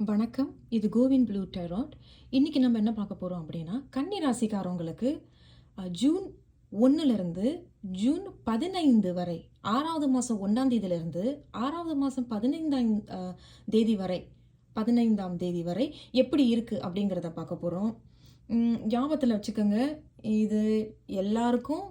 வணக்கம். இது CoWIN blue tarot இன்றைக்கி நம்ம என்ன பார்க்க போகிறோம் அப்படின்னா கன்னி ராசிக்காரவங்களுக்கு ஜூன் ஒன்றுலேருந்து ஜூன் பதினைந்து வரை ஆறாவது மாதம் ஒன்றாம் தேதியிலேருந்து ஆறாவது மாதம் பதினைந்தாம் தேதி வரை பதினைந்தாம் தேதி வரை எப்படி இருக்குது அப்படிங்கிறத பார்க்க போகிறோம் ஞாபகத்தில் வச்சுக்கோங்க இது எல்லாருக்கும்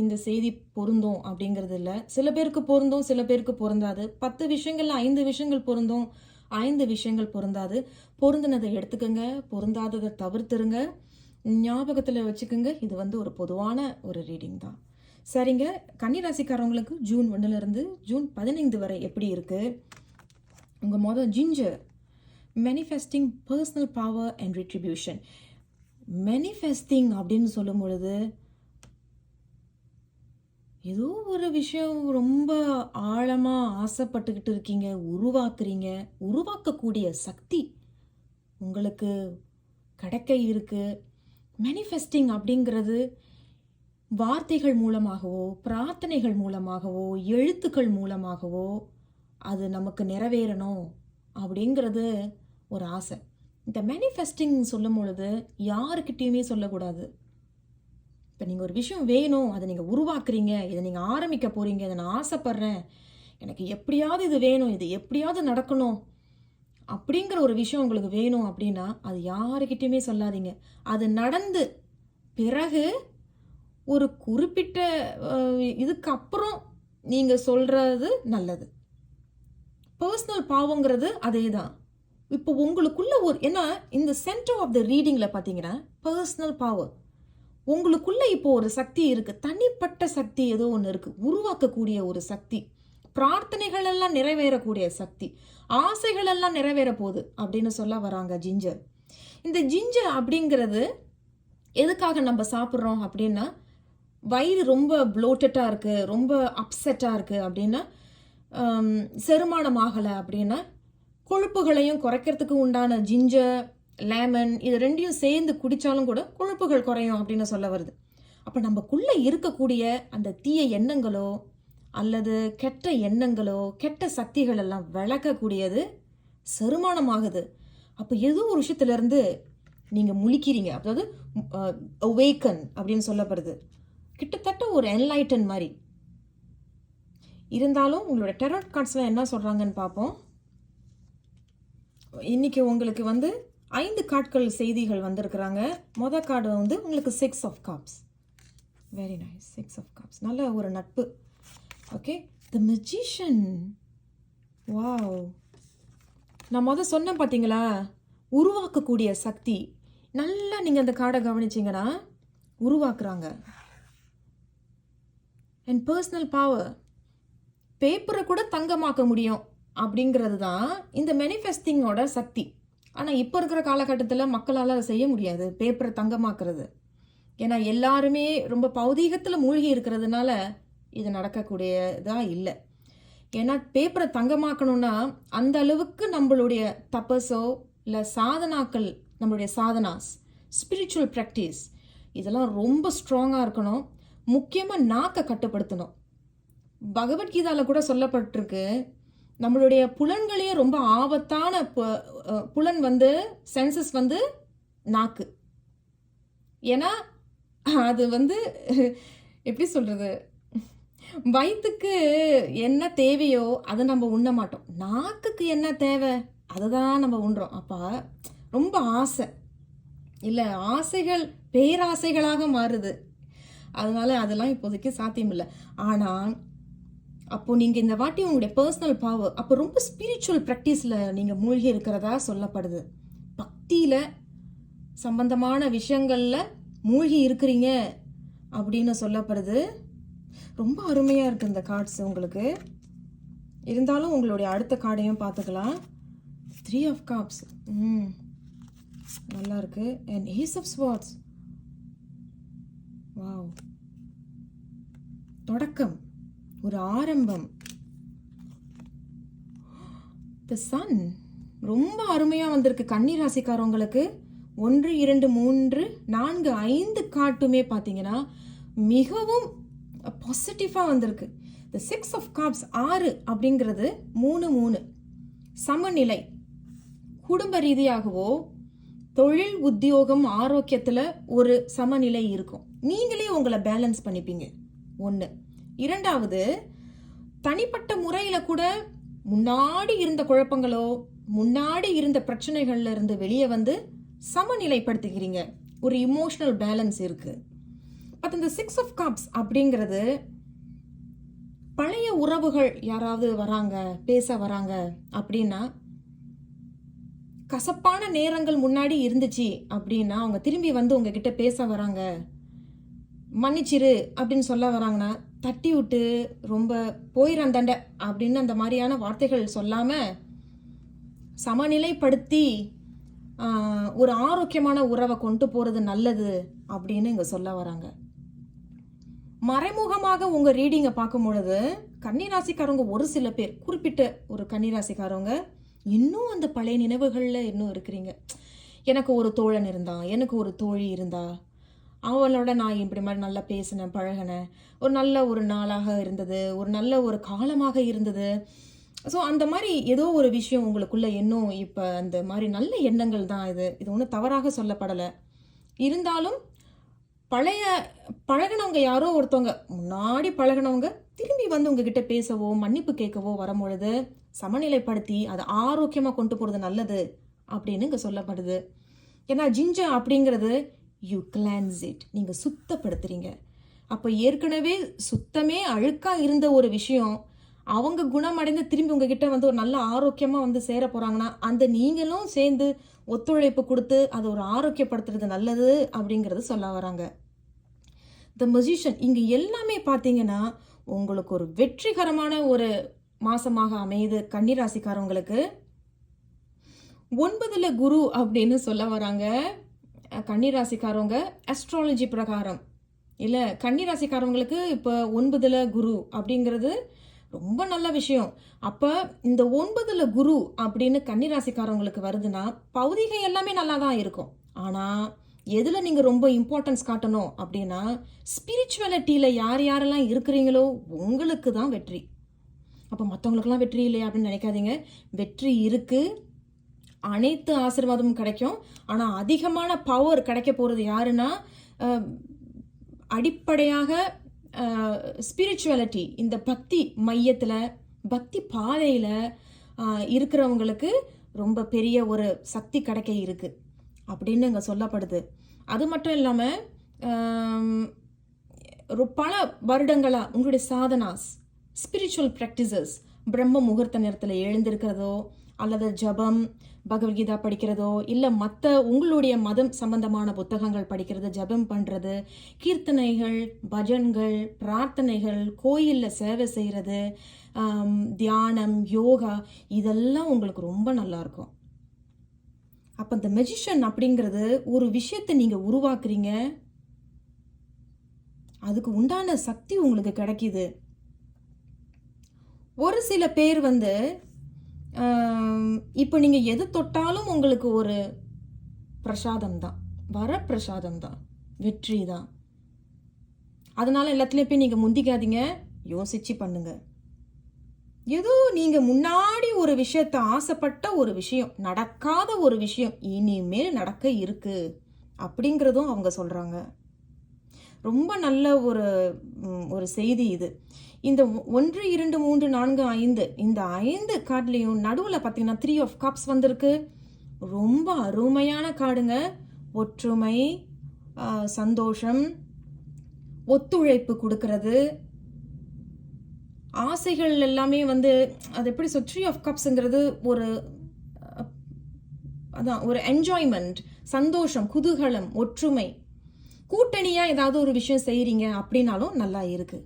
இந்த செய்தி பொருந்தும் அப்படிங்கிறது இல்லை. சில பேருக்கு பொருந்தும் சில பேருக்கு பொருந்தாது. பத்து விஷயங்கள்ல ஐந்து விஷயங்கள் பொருந்தும். ஐந்து விஷயங்கள் பொருந்தாது. பொருந்தினதை எடுத்துக்கோங்க. பொருந்தாததை தவிர்த்துருங்க. ஞாபகத்தில் வச்சுக்கோங்க. இது வந்து ஒரு பொதுவான ஒரு ரீடிங் தான். சரிங்க. கன்னிராசிக்காரவங்களுக்கு ஜூன் ஒன்றுலேருந்து ஜூன் பதினைந்து வரை எப்படி இருக்குது உங்கள் மொதல் ginger manifesting personal power and retribution manifesting அப்படின்னு சொல்லும் பொழுது ஏதோ ஒரு விஷயம் ரொம்ப ஆழமாக ஆசைப்பட்டுக்கிட்டு இருக்கீங்க உருவாக்குறீங்க உருவாக்கக்கூடிய சக்தி உங்களுக்கு கிடைக்க இருக்கு. மேனிஃபெஸ்டிங் அப்படிங்கிறது வார்த்தைகள் மூலமாகவோ பிரார்த்தனைகள் மூலமாகவோ எழுத்துக்கள் மூலமாகவோ அது நமக்கு நிறைவேறணும் அப்படிங்கிறது ஒரு ஆசை. இந்த மேனிஃபெஸ்டிங் சொல்லும் பொழுது யாருக்கிட்டேயுமே சொல்லக்கூடாது. இப்போ நீங்கள் ஒரு விஷயம் வேணும் அதை நீங்கள் உருவாக்குறீங்க இதை நீங்கள் ஆரம்பிக்க போகிறீங்க இதை நான் ஆசைப்பட்றேன். எனக்கு எப்படியாவது இது வேணும் இது எப்படியாவது நடக்கணும் அப்படிங்கிற ஒரு விஷயம் உங்களுக்கு வேணும் அப்படின்னா அது யாருக்கிட்டையுமே சொல்லாதீங்க. அது நடந்து பிறகு ஒரு குறிப்பிட்ட இதுக்கு அப்புறம் நீங்கள் சொல்கிறது நல்லது. பர்சனல் பாவங்கிறது அதே தான் இப்போ உங்களுக்குள்ள ஒரு ஏன்னா இந்த சென்டர் ஆஃப் த ரீடிங்கில் பார்த்தீங்கன்னா பர்சனல் பாவம் உங்களுக்குள்ளே இப்போ ஒரு சக்தி இருக்குது தனிப்பட்ட சக்தி ஏதோ ஒன்று இருக்குது உருவாக்கக்கூடிய ஒரு சக்தி. பிரார்த்தனைகள் எல்லாம் நிறைவேறக்கூடிய சக்தி. ஆசைகள் எல்லாம் நிறைவேற போகுது அப்படின்னு சொல்ல வராங்க ஜிஞ்சர். இந்த ஜிஞ்சர் அப்படிங்கிறது எதுக்காக நம்ம சாப்பிட்றோம் அப்படின்னா வயிறு ரொம்ப ப்ளோட்டட்டாக இருக்குது ரொம்ப அப்செட்டாக இருக்குது அப்படின்னா செருமானம் ஆகலை அப்படின்னா கொழுப்புகளையும் குறைக்கிறதுக்கு உண்டான ஜிஞ்சர் லேமன் இது ரெண்டையும் சேர்ந்து குடித்தாலும் கூட கொழுப்புகள் குறையும் அப்படின்னு சொல்ல வருது. அப்போ நமக்குள்ளே இருக்கக்கூடிய அந்த தீய எண்ணங்களோ அல்லது கெட்ட எண்ணங்களோ கெட்ட சக்திகள் எல்லாம் விளக்கக்கூடியது செருமானமாகுது. அப்போ ஏதோ ஒரு விஷயத்துலேருந்து நீங்கள் முழிக்கிறீங்க. அதாவது அவேக்கன் அப்படின்னு சொல்லப்படுது. கிட்டத்தட்ட ஒரு என்லைட்டன் மாதிரி. இருந்தாலும் உங்களோட டெரட் கார்ட்ஸ்லாம் என்ன சொல்கிறாங்கன்னு பார்ப்போம். இன்றைக்கி உங்களுக்கு வந்து ஐந்து காட்கள் செய்திகள் வந்திருக்கிறாங்க. மொதல் கார்டு வந்து உங்களுக்கு six of cups very nice six of cups நல்ல ஒரு நட்பு. ஓகே த மெஜிஷியன் வாவ் நான் மொதல் சொன்னேன் பார்த்தீங்களா உருவாக்கக்கூடிய சக்தி. நல்லா நீங்கள் அந்த கார்டை கவனிச்சிங்கன்னா உருவாக்குறாங்க. அண்ட் பர்சனல் பவர் பேப்பரை கூட தங்கமாக்க முடியும் அப்படிங்கிறது தான் இந்த மேனிஃபெஸ்டிங்கோட சக்தி. ஆனால் இப்போ இருக்கிற காலகட்டத்தில் மக்களால் அதை செய்ய முடியாது. பேப்பரை தங்கமாக்குறது. ஏன்னா எல்லாருமே ரொம்ப பௌதீகத்தில் மூழ்கி இருக்கிறதுனால இது நடக்கக்கூடியதாக இல்லை. ஏன்னா பேப்பரை தங்கமாக்கணும்னா அந்த அளவுக்கு நம்மளுடைய தபஸோ இல்லை சாதனாக்கள் நம்மளுடைய சாதனாஸ் ஸ்பிரிச்சுவல் ப்ராக்டிஸ் இதெல்லாம் ரொம்ப ஸ்ட்ராங்காக இருக்கணும். முக்கியமாக நாக்கை கட்டுப்படுத்தணும். பகவத்கீதாவில் கூட சொல்லப்பட்டிருக்கு நம்மளுடைய புலன்களே ரொம்ப ஆபத்தான புலன் வந்து சென்சஸ் வந்து நாக்கு. ஏன்னா அது வந்து எப்படி சொல்றது? வயிற்றுக்கு என்ன தேவையோ அதை நம்ம உண்ண மாட்டோம். நாக்குக்கு என்ன தேவை? அதை தான் நம்ம உண்றோம். அப்போ ரொம்ப ஆசை. இல்லை ஆசைகள் பேராசைகளாக மாறுது. அதனால அதெல்லாம் இப்போதைக்கு சாத்தியம் இல்லை ஆனால் அப்போ நீங்கள் இந்த வாட்டி உங்களுடைய பர்சனல் பவர் அப்போ ரொம்ப ஸ்பிரிச்சுவல் ப்ராக்டிஸில் நீங்கள் மூழ்கி இருக்கிறதா சொல்லப்படுது. பக்தியில் சம்பந்தமான விஷயங்களில் மூழ்கி இருக்கிறீங்க அப்படின்னு சொல்லப்படுது. ரொம்ப அருமையாக இருக்குது இந்த கார்ட்ஸ் உங்களுக்கு. இருந்தாலும் உங்களுடைய அடுத்த கார்டையும் பார்த்துக்கலாம். த்ரீ ஆஃப் காப்ஸ் ம். நல்லா இருக்கு. And ace of swords wow தொடக்கம். ஒரு ஆரம்பம். த சன் ரொம்ப அருமையாக வந்திருக்கு கன்னி ராசிக்காரவங்களுக்கு. ஒன்று இரண்டு மூன்று நான்கு ஐந்து காட்டுமே பார்த்தீங்கன்னா மிகவும் பாசிட்டிவாக வந்திருக்கு. த சிக்ஸ் ஆஃப் காப்ஸ் ஆறு அப்படிங்கிறது மூணு மூணு. சமநிலை. குடும்ப ரீதியாகவோ தொழில் உத்தியோகம் ஆரோக்கியத்தில் ஒரு சமநிலை இருக்கும். நீங்களே உங்களை பேலன்ஸ் பண்ணிப்பீங்க. ஒன்று இரண்டாவது தனிப்பட்ட முறையில் கூட முன்னாடி இருந்த குழப்பங்களோ முன்னாடி இருந்த பிரச்சனைகள்ல இருந்து வெளியே வந்து சமநிலைப்படுத்திக்கிறீங்க. ஒரு இமோஷனல் பேலன்ஸ் இருக்கு. பட் இந்த சிக்ஸ் ஆஃப் கப்ஸ் அப்படிங்கிறது பழைய உறவுகள் யாராவது வராங்க பேச வராங்க அப்படின்னா கசப்பான நேரங்கள் முன்னாடி இருந்துச்சு அப்படின்னா அவங்க திரும்பி வந்து உங்ககிட்ட பேச வராங்க. மன்னிச்சிரு அப்படின்னு சொல்ல வராங்கன்னா தட்டி விட்டு ரொம்ப போயிடந்தண்ட அப்படின்னு அந்த மாதிரியான வார்த்தைகள் சொல்லாமல் சமநிலைப்படுத்தி ஒரு ஆரோக்கியமான உறவை கொண்டு போகிறது நல்லது அப்படின்னு இங்கே சொல்ல வராங்க. மறைமுகமாக உங்கள் ரீடிங்கை பார்க்கும் பொழுது கன்னிராசிக்காரவங்க ஒரு சில பேர் குறிப்பிட்ட ஒரு கன்னிராசிக்காரவங்க இன்னும் அந்த பழைய நினைவுகளில் இன்னும் இருக்கிறீங்க. எனக்கு ஒரு தோழன் இருந்தா எனக்கு ஒரு தோழி இருந்தா அவளோட நான் இப்படி மாதிரி நல்லா பேசினேன் பழகினேன். ஒரு நல்ல ஒரு நாளாக இருந்தது ஒரு நல்ல ஒரு காலமாக இருந்தது. ஸோ அந்த மாதிரி ஏதோ ஒரு விஷயம் உங்களுக்குள்ள இன்னும் இப்போ அந்த மாதிரி நல்ல எண்ணங்கள் தான் இது. இது ஒன்றும் தவறாக சொல்லப்படலை. இருந்தாலும் பழைய பழகினவங்க யாரோ ஒருத்தவங்க முன்னாடி பழகினவங்க திரும்பி வந்து உங்ககிட்ட பேசவோ மன்னிப்பு கேட்கவோ வரும்பொழுது சமநிலைப்படுத்தி அதை ஆரோக்கியமாக கொண்டு போகிறது நல்லது அப்படின்னு இங்கே சொல்லப்படுது. ஏன்னா ஜிஞ்சா அப்படிங்கிறது யூ கிளான்ஸ் இட் நீங்கள் சுத்தப்படுத்துகிறீங்க அப்போ ஏற்கனவே சுத்தமே அழுக்காக இருந்த ஒரு விஷயம் அவங்க குணமடைந்து திரும்பி உங்ககிட்ட வந்து ஒரு நல்ல ஆரோக்கியமாக வந்து சேர போகிறாங்கன்னா அந்த நீங்களும் சேர்ந்து ஒத்துழைப்பு கொடுத்து அதை ஒரு ஆரோக்கியப்படுத்துறது நல்லது அப்படிங்கிறது சொல்ல வராங்க. த மொசிஷன் இங்கே எல்லாமே பார்த்தீங்கன்னா உங்களுக்கு ஒரு வெற்றிகரமான ஒரு மாசமாக அமையுது கன்னிராசிக்காரவங்களுக்கு. ஒன்பதுல குரு அப்படின்னு சொல்ல வராங்க. கன்னிராசிக்காரவங்க அஸ்ட்ராலஜி பிரகாரம். இல்லை கன்னிராசிக்காரவங்களுக்கு இப்போ ஒன்பதுல குரு அப்படிங்கிறது ரொம்ப நல்ல விஷயம். அப்போ இந்த ஒன்பதுல குரு அப்படின்னு கன்னிராசிக்காரவங்களுக்கு வருதுன்னா பௌதிகம் எல்லாமே நல்லா தான் இருக்கும். ஆனால் எதில் நீங்கள் ரொம்ப இம்பார்ட்டன்ஸ் காட்டணும் அப்படின்னா ஸ்பிரிச்சுவலிட்டியில் யார் யாரெல்லாம் இருக்கிறீங்களோ உங்களுக்கு தான் வெற்றி. அப்போ மற்றவங்களுக்கெல்லாம் வெற்றி இல்லையா அப்படின்னு நினைக்காதீங்க. வெற்றி இருக்குது அனைத்து ஆசீர்வாதமும் கிடைக்கும். ஆனால் அதிகமான பவர் கிடைக்க போகிறது யாருன்னா அடிப்படையாக ஸ்பிரிச்சுவலிட்டி இந்த பக்தி மையத்தில் பக்தி பாதையில் இருக்கிறவங்களுக்கு ரொம்ப பெரிய ஒரு சக்தி கிடைக்க இருக்குது அப்படின்னு இங்கே சொல்லப்படுது. அது மட்டும் இல்லாமல் பல வருடங்களாக உங்களுடைய சாதனாஸ் ஸ்பிரிச்சுவல் ப்ராக்டிசஸ் பிரம்ம முகூர்த்த நேரத்தில் எழுந்திருக்கிறதோ அல்லது ஜபம் பகவத்கீதா படிக்கிறதோ இல்லை மற்ற உங்களுடைய மதம் சம்பந்தமான புத்தகங்கள் படிக்கிறது ஜபம் பண்ணுறது கீர்த்தனைகள் பஜன்கள் பிரார்த்தனைகள் கோயிலில் சேவை செய்கிறது தியானம் யோகா இதெல்லாம் உங்களுக்கு ரொம்ப நல்லாயிருக்கும் அப்போ இந்த மெஜிஷியன் அப்படிங்கிறது ஒரு விஷயத்தை நீங்கள் உருவாக்குறீங்க. அதுக்கு உண்டான சக்தி உங்களுக்கு கிடைக்கிது. ஒரு சில பேர் வந்து இப்போ நீங்கள் எது தொட்டாலும் உங்களுக்கு ஒரு பிரசாதம் தான் வர பிரசாதம் தான் வெற்றி தான் அதனால் எல்லாத்துலேயும் போய் நீங்கள் முந்திக்காதீங்க. யோசிச்சு பண்ணுங்க. ஏதோ நீங்கள் முன்னாடி ஒரு விஷயத்த ஆசைப்பட்ட ஒரு விஷயம் நடக்காத ஒரு விஷயம் இனிமேல் நடக்க இருக்கு அப்படிங்கிறதும் அவங்க சொல்கிறாங்க ரொம்ப நல்ல ஒரு ஒரு செய்தி இது. இந்த ஒ- ஒன்று இரண்டு மூன்று நான்கு ஐந்து. இந்த ஐந்து கார்ட்லேயும் நடுவில் பார்த்தீங்கன்னா த்ரீ ஆஃப் கப்ஸ் வந்திருக்கு. ரொம்ப அருமையான காடுங்க ஒற்றுமை சந்தோஷம் ஒத்துழைப்பு கொடுக்கறது. ஆசைகள் எல்லாமே வந்து அது எப்படி சொல் த்ரீ ஆஃப் கப்ஸுங்கிறது ஒரு அதான் ஒரு என்ஜாய்மெண்ட் சந்தோஷம் குதூகலம் ஒற்றுமை. கூட்டணியாக ஏதாவது ஒரு விஷயம் செய்கிறீங்க அப்படின்னாலும் நல்லா இருக்குது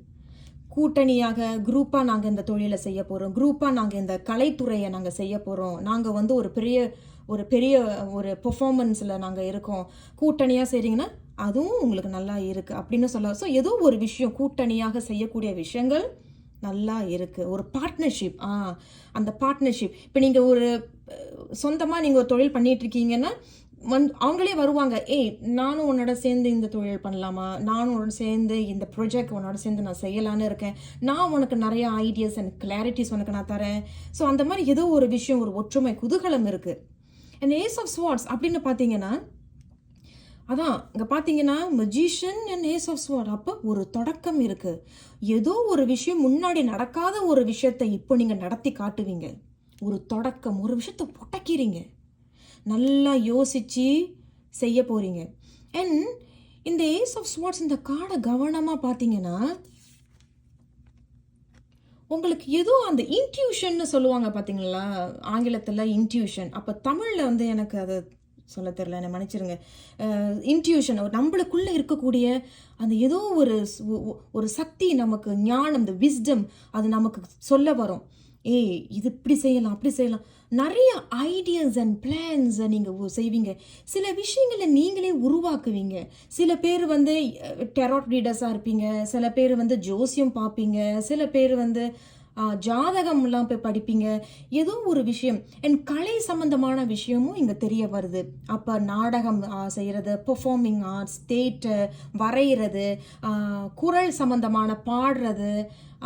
கூட்டணியாக குரூப்பாக நாங்கள் இந்த தொழிலை செய்ய போகிறோம் குரூப்பாக நாங்கள் இந்த கலைத்துறையை நாங்கள் செய்ய போகிறோம் நாங்கள் வந்து ஒரு பெரிய ஒரு பெரிய ஒரு பெர்ஃபார்மன்ஸில் நாங்கள் இருக்கோம். கூட்டணியாக செய்கிறீங்கன்னா அதுவும் உங்களுக்கு நல்லா இருக்குது அப்படின்னு சொல்ல ஸோ ஏதோ ஒரு விஷயம் கூட்டணியாக செய்யக்கூடிய விஷயங்கள் நல்லா இருக்குது ஒரு பார்ட்னர்ஷிப் ஆ அந்த பார்ட்னர்ஷிப் இப்போ நீங்கள் ஒரு சொந்தமாக நீங்கள் ஒரு தொழில் பண்ணிகிட்ருக்கீங்கன்னா வந் வந்து அவங்களே வருவாங்க ஏய் நானும் உன்னோட சேர்ந்து இந்த தொழில் பண்ணலாமா? நானும் உன்னோட சேர்ந்து இந்த ப்ரொஜெக்ட் உன்னோட சேர்ந்து நான் செய்யலான்னு இருக்கேன். நான் உனக்கு நிறைய ஐடியாஸ் அண்ட் கிளாரிட்டிஸ் உனக்கு நான் தரேன். ஸோ அந்த மாதிரி ஏதோ ஒரு விஷயம் ஒரு ஒற்றுமை குதூகலம் இருக்குது அண்ட் ஏஸ் ஆஃப் ஸ்வாட்ஸ் அப்படின்னு பார்த்தீங்கன்னா அதான் இங்கே பார்த்தீங்கன்னா magician and ace of sword அப்போ ஒரு தொடக்கம் இருக்குது ஏதோ ஒரு விஷயம் முன்னாடி நடக்காத ஒரு விஷயத்தை இப்போ நீங்கள் நடத்தி காட்டுவீங்க. ஒரு தொடக்கம் ஒரு விஷயத்தை புட்டக்கிறீங்க. நல்லா யோசித்து செய்ய போறீங்க. அண்ட் இந்த ஏஸ் ஆஃப் ஸ்வாட்ஸ் இந்த கார்டை கவனமாக பார்த்தீங்கன்னா உங்களுக்கு ஏதோ அந்த இன்ட்யூஷன்னு சொல்லுவாங்க பார்த்தீங்களா? ஆங்கிலத்தில் இன்ட்யூஷன் அப்போ தமிழில் வந்து எனக்கு அது சொல்ல தெரில என்னை மன்னிச்சிருங்க. இன்ட்யூஷன் நம்மளுக்குள்ளே இருக்கக்கூடிய அந்த ஏதோ ஒரு ஒரு சக்தி நமக்கு ஞானம் இந்த விஸ்டம் அது நமக்கு சொல்ல வரும். ஏய் இது இப்படி செய்யலாம் அப்படி செய்யலாம். நிறைய ஐடியாஸ் அண்ட் பிளான்ஸை நீங்கள் செய்வீங்க. சில விஷயங்களை நீங்களே உருவாக்குவீங்க. சில பேர் வந்து டெராட் ரீடர்ஸாக இருப்பீங்க. சில பேர் வந்து ஜோசியம் பார்ப்பீங்க. சில பேர் வந்து ஜாதகம்லாம் போய் படிப்பீங்க. ஏதோ ஒரு விஷயம். என் கலை சம்மந்தமான விஷயமும் இங்கே தெரிய வருது. அப்போ நாடகம் செய்கிறது பெர்ஃபார்மிங் ஆர்ட்ஸ் தேட்டர் வரைகிறது குரல் சம்மந்தமான பாடுறது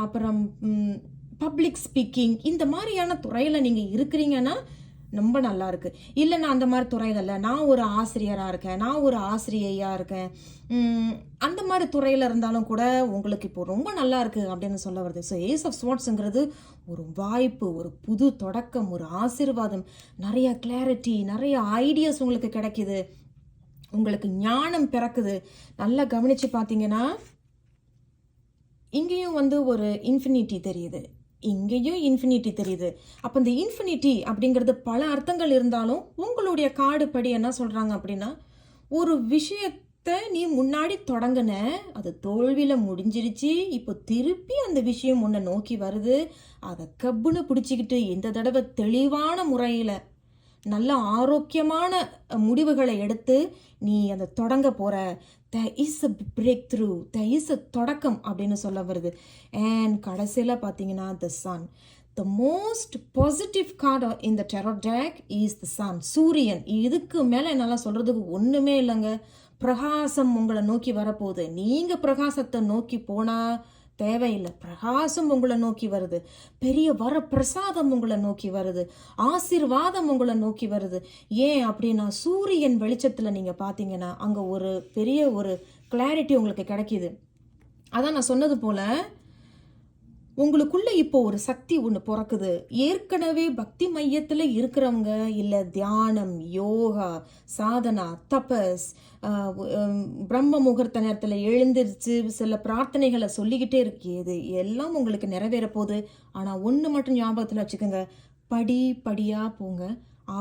அப்புறம் பப்ளிக் ஸ்பீக்கிங் இந்த மாதிரியான துறையில் நீங்கள் இருக்கிறீங்கன்னா ரொம்ப நல்லா இருக்கு. இல்லை நான் அந்த மாதிரி துறையில இல்லை. நான் ஒரு ஆசிரியராக இருக்கேன். நான் ஒரு ஆசிரியையாக இருக்கேன். அந்த மாதிரி துறையில் இருந்தாலும் கூட உங்களுக்கு இப்போ ரொம்ப நல்லா இருக்கு அப்படின்னு சொல்ல வருது. ஸோ ஏஸ் ஆஃப் ஸ்வாட்ஸுங்கிறது ஒரு வாய்ப்பு ஒரு புது தொடக்கம் ஒரு ஆசீர்வாதம். நிறைய கிளாரிட்டி நிறைய ஐடியாஸ் உங்களுக்கு கிடைக்குது. உங்களுக்கு ஞானம் பிறக்குது. நல்லா கவனித்து பார்த்தீங்கன்னா இங்கேயும் வந்து ஒரு இன்ஃபினிட்டி தெரியுது. இங்கேயும் இன்ஃபினிட்டி தெரியுது. அப்போ இந்த இன்ஃபினிட்டி அப்படிங்கிறது பல அர்த்தங்கள் இருந்தாலும் உங்களுடைய காடு படி என்ன சொல்கிறாங்க அப்படின்னா ஒரு விஷயத்தை நீ முன்னாடி தொடங்கின அது தோல்வியில் முடிஞ்சிருச்சு இப்போ திருப்பி அந்த விஷயம் உன்னை நோக்கி வருது அதை கப்புன்னு பிடிச்சிக்கிட்டு இந்த தடவை தெளிவான முறையில் நல்ல ஆரோக்கியமான முடிவுகளை எடுத்து நீ அதை தொடங்க போகிற the is a breakthrough the is a தொடக்கம் அப்படின்னு சொல்ல வருது. அண்ட் கடைசியில் பார்த்தீங்கன்னா the sun the most positive card இந்த டெரோடாக் இஸ் த சன் சூரியன். இதுக்கு மேலே என்னால் சொல்கிறதுக்கு ஒன்றுமே இல்லைங்க. பிரகாசம் உங்களை நோக்கி வரப்போகுது. நீங்கள் பிரகாசத்தை நோக்கி போனால் தேவையில்லை. பிரகாசம் உங்களை நோக்கி வருது. பெரிய வர பிரசாதம் உங்களை நோக்கி வருது. ஆசீர்வாதம் உங்களை நோக்கி வருது. ஏன் அப்படின்னா சூரியன் வெளிச்சத்தில் நீங்கள் பார்த்தீங்கன்னா அங்கே ஒரு பெரிய ஒரு கிளாரிட்டி உங்களுக்கு கிடைக்கிது. அதான் நான் சொன்னது போல உங்களுக்குள்ள இப்போ ஒரு சக்தி ஒன்று பிறக்குது. ஏற்கனவே பக்தி மையத்தில் இருக்கிறவங்க இல்லை தியானம் யோகா சாதனா தபஸ் பிரம்ம முகூர்த்த நேரத்தில் எழுந்திருச்சு சில பிரார்த்தனைகளை சொல்லிக்கிட்டே இருக்குது எல்லாம் உங்களுக்கு நிறைவேற போகுது ஆனால் ஒன்று மட்டும் ஞாபகத்தில் வச்சுக்கோங்க. படி படியாக போங்க.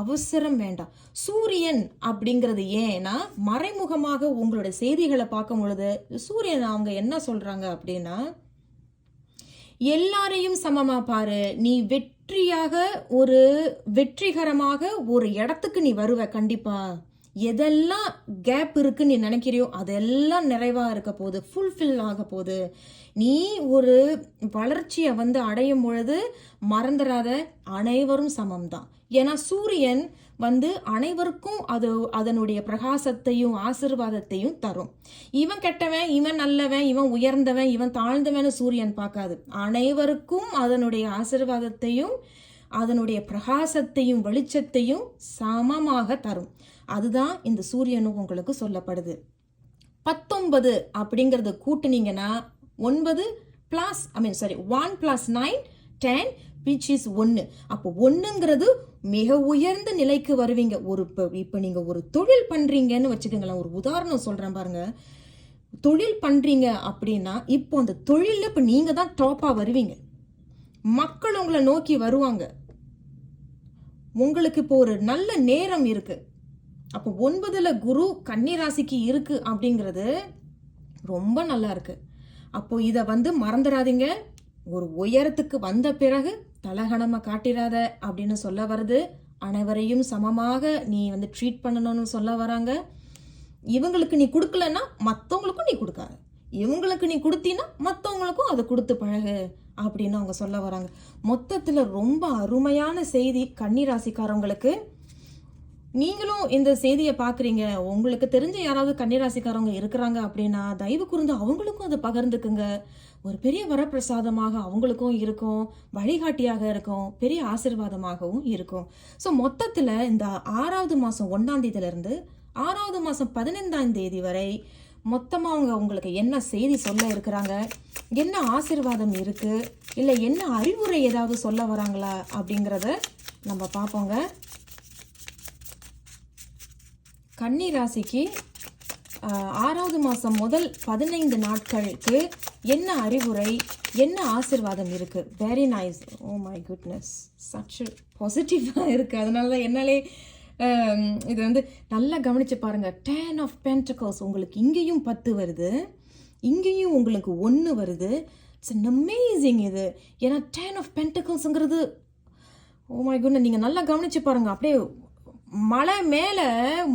அவசரம் வேண்டாம். சூரியன் அப்படிங்கிறது ஏன்னா மறைமுகமாக உங்களோட செய்திகளை பார்க்கும் பொழுது சூரியன் அவங்க என்ன சொல்கிறாங்க அப்படின்னா எல்லாரையும் சமமாக பாரு. நீ வெற்றியாக ஒரு வெற்றிகரமாக ஒரு இடத்துக்கு நீ வருவ கண்டிப்பாக எதெல்லாம் கேப் இருக்குன்னு நீ நினைக்கிறியோ அதெல்லாம் நிறைவாக இருக்க போகுது ஃபுல்ஃபில் ஆக போகுது. நீ ஒரு வளர்ச்சியை வந்து அடையும் பொழுது மறந்துடாத அனைவரும் சமம்தான். ஏன்னா சூரியன் வந்து அனைவருக்கும் அது அதனுடைய பிரகாசத்தையும் ஆசிர்வாதத்தையும் தரும். இவன் கெட்டவன் இவன் நல்லவன் இவன் உயர்ந்தவன் இவன் தாழ்ந்தவன் சூரியன் பார்க்காது. அனைவருக்கும் அதனுடைய ஆசிர்வாதத்தையும் அதனுடைய பிரகாசத்தையும் வெளிச்சத்தையும் சமமாக தரும். அதுதான் இந்த சூரியனும் உங்களுக்கு சொல்லப்படுது. பத்தொன்பது அப்படிங்கிறத கூட்டுனீங்கன்னா ஒன்பது plus I mean sorry one plus nine ten which is ஒன்று அப்போ ஒன்றுங்கிறது மிக உயர்ந்த நிலைக்கு வருவீங்க. ஒரு இப்போ இப்போ நீங்கள் ஒரு தொழில் பண்ணுறீங்கன்னு வச்சுக்கோங்களேன் ஒரு உதாரணம் சொல்கிறேன் பாருங்க. தொழில் பண்ணுறீங்க அப்படின்னா இப்போ அந்த தொழிலில் இப்போ நீங்கள் தான் டாப்பாக வருவீங்க. மக்கள் உங்களை நோக்கி வருவாங்க. உங்களுக்கு இப்போ ஒரு நல்ல நேரம் இருக்குது அப்போ ஒன்பதில் குரு கன்னி ராசிக்கு இருக்குது அப்படிங்கிறது ரொம்ப நல்லா இருக்குது அப்போது இதை வந்து மறந்துடாதீங்க. ஒரு உயரத்துக்கு வந்த பிறகு தலகணமாக காட்டிடாத அப்படின்னு சொல்ல வருது. அனைவரையும் சமமாக நீ வந்து ட்ரீட் பண்ணணும்னு சொல்ல வராங்க. இவங்களுக்கு நீ கொடுக்கலன்னா மற்றவங்களுக்கும் நீ கொடுக்காத. இவங்களுக்கு நீ கொடுத்தீன்னா மற்றவங்களுக்கும் அதை கொடுத்து பழகு அப்படின்னு அவங்க சொல்ல வராங்க. மொத்தத்தில் ரொம்ப அருமையான செய்தி கன்னிராசிக்காரங்களுக்கு நீங்களும் இந்த செய்தியை பார்க்குறீங்க. உங்களுக்கு தெரிஞ்ச யாராவது கன்னிராசிக்காரவங்க இருக்கிறாங்க அப்படின்னா தயவு கூர்ந்து அவங்களுக்கும் அதை பகிர்ந்துக்குங்க. ஒரு பெரிய வரப்பிரசாதமாக அவங்களுக்கும் இருக்கும். வழிகாட்டியாக இருக்கும். பெரிய ஆசிர்வாதமாகவும் இருக்கும். ஸோ மொத்தத்தில் இந்த ஆறாவது மாதம் ஒன்றாம் தேதியிலேருந்து ஆறாவது மாதம் பதினைந்தாம் தேதி வரை மொத்தமாக அவங்க உங்களுக்கு என்ன செய்தி சொல்ல இருக்கிறாங்க? என்ன ஆசிர்வாதம் இருக்குது இல்லை என்ன அறிவுரை ஏதாவது சொல்ல வராங்களா அப்படிங்கிறத நம்ம பார்ப்போங்க. கன்னி ராசிக்கு ஆறாவது மாதம் முதல் பதினைந்து நாட்களுக்கு என்ன அறிவுரை என்ன ஆசிர்வாதம் இருக்குது very nice oh my goodness such பாசிட்டிவாக இருக்குது அதனால தான் என்னாலே இது வந்து நல்லா கவனித்து பாருங்கள் டேன் ஆஃப் பென்டகல்ஸ் உங்களுக்கு இங்கேயும் பத்து வருது. இங்கேயும் உங்களுக்கு ஒன்று வருது. இட்ஸ் அமேசிங் இது. ஏன்னா டேன் ஆஃப் பென்டகல்ஸுங்கிறது ஓ மை குட்னஸ் நீங்கள் நல்லா கவனித்து பாருங்கள் அப்படியே மலை மேலே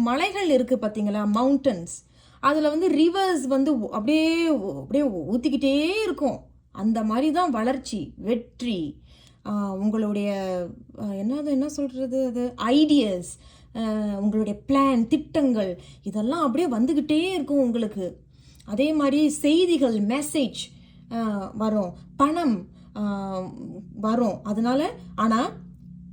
மலைகள் இருக்குது பார்த்தீங்களா மவுண்டன்ஸ் அதில் வந்து ரிவர்ஸ் வந்து அப்படியே அப்படியே ஊற்றிக்கிட்டே இருக்கும். அந்த மாதிரி தான் வளர்ச்சி வெற்றி. உங்களுடைய என்னது என்ன சொல்கிறது அது? ஐடியஸ் உங்களுடைய பிளான் திட்டங்கள் இதெல்லாம் அப்படியே வந்துக்கிட்டே இருக்கும் உங்களுக்கு. அதே மாதிரி செய்திகள் மெசேஜ் வரும். பணம் வரும். அதனால் ஆனால்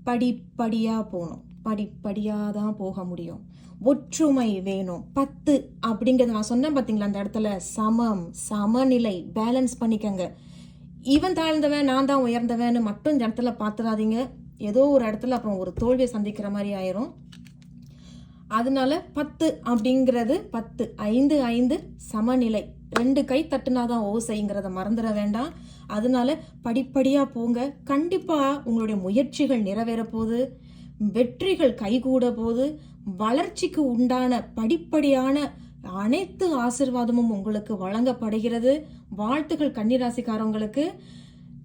படிப்படியாக போகணும். படிப்படியாக தான் போக முடியும். ஒற்றுமை வேணும். பத்து அப்படிங்கிறது நான் சொன்னேன் பார்த்தீங்களா அந்த இடத்துல? சமம் சமநிலை பேலன்ஸ் பண்ணிக்கங்க. இவன் தாழ்ந்தவன் நான் தான் உயர்ந்தவன்னு மட்டும் இந்த இடத்துல பார்த்துடாதீங்க ஏதோ ஒரு இடத்துல அப்புறம் ஒரு தோல்வியை சந்திக்கிற மாதிரி ஆயிரும். அதனால பத்து அப்படிங்கிறது பத்து ஐந்து ஐந்து சமநிலை. ரெண்டு கை தட்டுனாதான் ஓசைங்கிறத மறந்துட வேண்டாம். அதனால படிப்படியாக போங்க. கண்டிப்பாக உங்களுடைய முயற்சிகள் நிறைவேற போகுது வெற்றிகள் கைகூட போது வளர்ச்சிக்கு உண்டான படிப்படியான அனைத்து ஆசிர்வாதமும் உங்களுக்கு வழங்கப்படுகிறது. வாழ்த்துக்கள் கன்னிராசிக்காரவங்களுக்கு.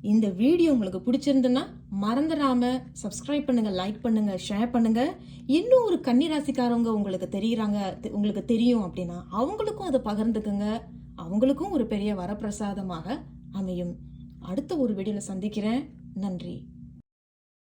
இந்த வீடியோ உங்களுக்கு பிடிச்சிருந்துன்னா மறந்துடாம சப்ஸ்கிரைப் பண்ணுங்க லைக் பண்ணுங்க ஷேர் பண்ணுங்க. இன்னும் ஒரு கன்னிராசிக்காரவங்க உங்களுக்கு தெரியுறாங்க தெ- உங்களுக்கு தெரியும் அப்படின்னா அவங்களுக்கும் அதை பகிர்ந்துக்குங்க. அவங்களுக்கும் ஒரு பெரிய வரப்பிரசாதமாக அமையும். அடுத்த ஒரு வீடியோவில் சந்திக்கிறேன். நன்றி.